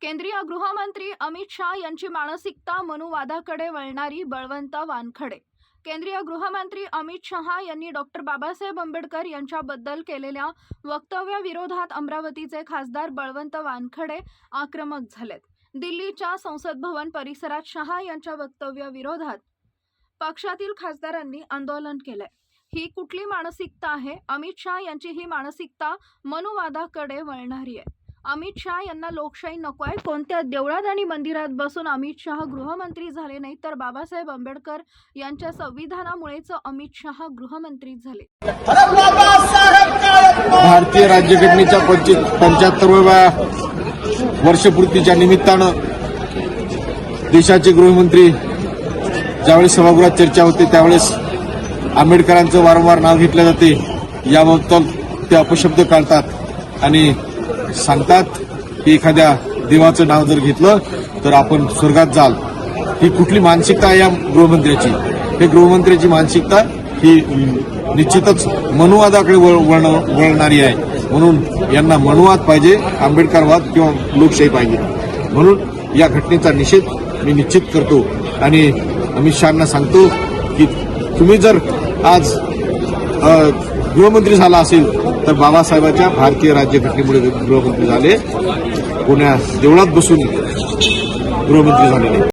केंद्रीय गृहमंत्री अमित शाह यांची मानसिकता मनुवादाकडे वळणारी बळवंत वानखडे. केंद्रीय गृहमंत्री अमित शहा यांनी डॉक्टर बाबासाहेब आंबेडकर यांच्याबद्दल केलेल्या वक्तव्याविरोधात अमरावतीचे खासदार बळवंत वानखडे आक्रमक झालेत. दिल्लीच्या संसद भवन परिसरात शहा यांच्या वक्तव्याविरोधात पक्षातील खासदारांनी आंदोलन केलंय. ही कुठली मानसिकता आहे? अमित शहा यांची ही मानसिकता मनुवादाकडे वळणारी आहे. अमित शहा यांना लोकशाही नको आहे. कोणत्या देवळात आणि मंदिरात बसून अमित शहा गृहमंत्री झाले नाही तर बाबासाहेब आंबेडकर यांच्या संविधानामुळेच अमित शहा गृहमंत्री झाले. भारतीय राज्यघटनेच्या पंच्याहत्तरव्या वर्षपूर्तीच्या निमित्तानं देशाचे गृहमंत्री ज्यावेळेस सभागृहात चर्चा होते त्यावेळेस आंबेडकरांचं वारंवार नाव घेतलं जाते. याबाबत ते अपशब्द काढतात आणि सांगतात की एखाद्या देवाचं नाव जर घेतलं तर आपण स्वर्गात जाल. ही कुठली मानसिकता आहे या गृहमंत्र्याची? हे गृहमंत्र्याची मानसिकता ही निश्चितच मनुवादाकडे वळ- वळण- वळणारी आहे. म्हणून यांना मनुवाद पाहिजे आंबेडकरवाद किंवा लोकशाही पाहिजे. म्हणून या घटनेचा निषेध मी निश्चित करतो. आणि अमित शहाना सांगतो की तुम्ही जर आज गृहमंत्री झाला असेल तर बाबासाहेबांच्या भारतीय राज्यघटनेमुळे गृहमंत्री झाले. पुण्यास देवळात बसून गृहमंत्री झालेले.